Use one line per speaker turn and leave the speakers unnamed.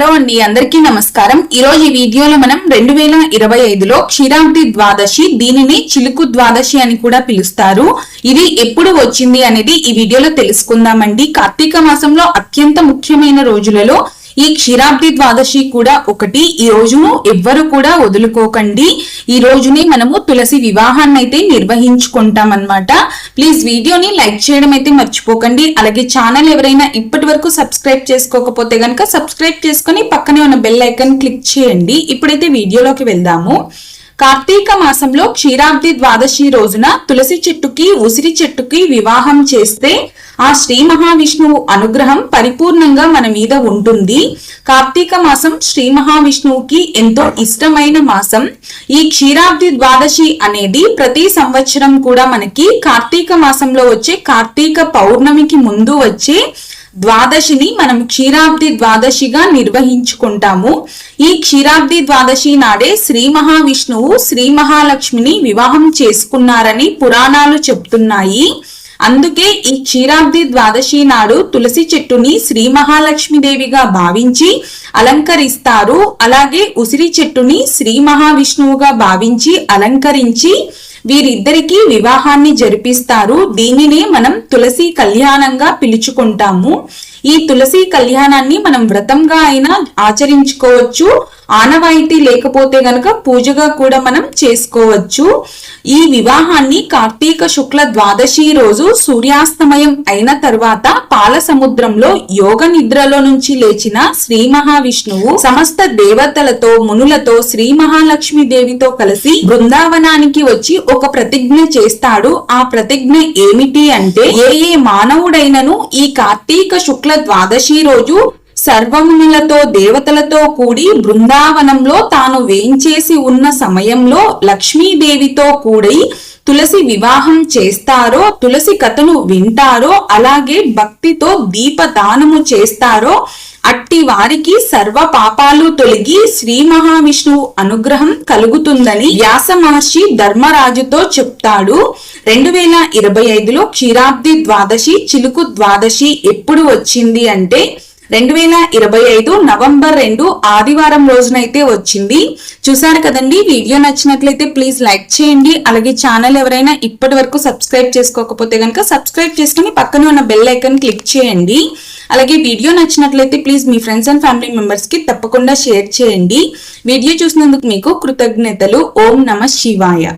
Hello అండి అందరికీ నమస్కారం ఈ రోజు ఈ వీడియోలో మనం రెండు వేల ఇరవై ఐదులో క్షీరాబ్ది ద్వాదశి దీనిని చిలుకు ద్వాదశి అని కూడా పిలుస్తారు ఇది ఎప్పుడు వచ్చింది అనేది ఈ వీడియోలో తెలుసుకుందామండి కార్తీక మాసంలో అత్యంత ముఖ్యమైన రోజులలో ఈ క్షీరాబ్ది ద్వాదశి కూడా ఒకటి. ఈ రోజును ఎవ్వరు కూడా వదులుకోకండి. ఈ రోజుని మనము తులసి వివాహాన్ని అయితే నిర్వహించుకుంటాం అనమాట ప్లీజ్ వీడియోని లైక్ చేయడం అయితే మర్చిపోకండి. అలాగే ఛానల్ ఎవరైనా ఇప్పటి వరకు సబ్స్క్రైబ్ చేసుకోకపోతే గనక సబ్స్క్రైబ్ చేసుకొని పక్కనే ఉన్న బెల్ ఐకాన్ క్లిక్ చేయండి. ఇప్పుడైతే వీడియోలోకి వెళ్దాము. కార్తీక మాసంలో క్షీరాబ్ది ద్వాదశి రోజున తులసి చెట్టుకి ఉసిరి చెట్టుకి వివాహం చేస్తే ఆ శ్రీ మహావిష్ణువు అనుగ్రహం పరిపూర్ణంగా మన మీద ఉంటుంది. కార్తీక మాసం శ్రీ మహావిష్ణువుకి ఎంతో ఇష్టమైన మాసం. ఈ క్షీరాబ్ది ద్వాదశి అనేది ప్రతి సంవత్సరం కూడా మనకి కార్తీక మాసంలో వచ్చే కార్తీక పౌర్ణమికి ముందు వచ్చే ద్వాదశిని మనం క్షీరాబ్ది ద్వాదశిగా నిర్వహించుకుంటాము. ఈ క్షీరాబ్ది ద్వాదశి నాడే శ్రీ మహావిష్ణువు శ్రీ మహాలక్ష్మిని వివాహం చేసుకున్నారని పురాణాలు చెప్తున్నాయి. అందుకే ఈ క్షీరాబ్ది ద్వాదశి నాడు తులసి చెట్టుని శ్రీ మహాలక్ష్మీదేవిగా భావించి అలంకరిస్తారు. అలాగే ఉసిరి చెట్టుని శ్రీ మహావిష్ణువుగా భావించి అలంకరించి వీరిద్దరికి వివాహాన్ని జరిపిస్తారు. దీనినే మనం తులసి కళ్యాణంగా పిలుచుకుంటాము. ఈ తులసి కళ్యాణాన్ని మనం వ్రతంగా అయినా ఆచరించుకోవచ్చు. ఆనవాయితీ లేకపోతే గనక పూజగా కూడా మనం చేసుకోవచ్చు. ఈ వివాహాన్ని కార్తీక శుక్ల ద్వాదశి రోజు సూర్యాస్తమయం అయిన తర్వాత పాల సముద్రంలో యోగ నిద్రలో నుంచి లేచిన శ్రీ మహావిష్ణువు సమస్త దేవతలతో మునులతో శ్రీ మహాలక్ష్మి దేవితో కలిసి బృందావనానికి వచ్చి ఒక ప్రతిజ్ఞ చేస్తాడు. ఆ ప్రతిజ్ఞ ఏమిటి అంటే ఏ ఏ మానవుడైనను ఈ కార్తీక శుక్ల ద్వాదశి రోజు సర్వమునులతో దేవతలతో కూడి బృందావనంలో తాను వేయించేసి ఉన్న సమయంలో లక్ష్మీదేవితో కూడి తులసి వివాహం చేస్తారో తులసి కథను వింటారో అలాగే భక్తితో దీపదానము చేస్తారో అట్టి వారికి సర్వ పాపాలు తొలగి శ్రీ మహావిష్ణువు అనుగ్రహం కలుగుతుందని వ్యాస మహర్షి ధర్మరాజుతో చెప్తాడు. రెండు వేల ఇరవై ఐదులో క్షీరాబ్ది ద్వాదశి చిలుకు ద్వాదశి ఎప్పుడు వచ్చింది అంటే రెండు వేల ఇరవై ఐదు నవంబర్ రెండు ఆదివారం రోజునైతే వచ్చింది. చూసారు కదండి వీడియో నచ్చినట్లయితే ప్లీజ్ లైక్ చేయండి. అలాగే ఛానల్ ఎవరైనా ఇప్పటి వరకు సబ్స్క్రైబ్ చేసుకోకపోతే కనుక సబ్స్క్రైబ్ చేసుకుని పక్కన ఉన్న బెల్ ఐకన్ క్లిక్ చేయండి. అలాగే వీడియో నచ్చినట్లయితే ప్లీజ్ మీ ఫ్రెండ్స్ అండ్ ఫ్యామిలీ మెంబర్స్కి తప్పకుండా షేర్ చేయండి. వీడియో చూసినందుకు మీకు కృతజ్ఞతలు. ఓం నమ శివాయ.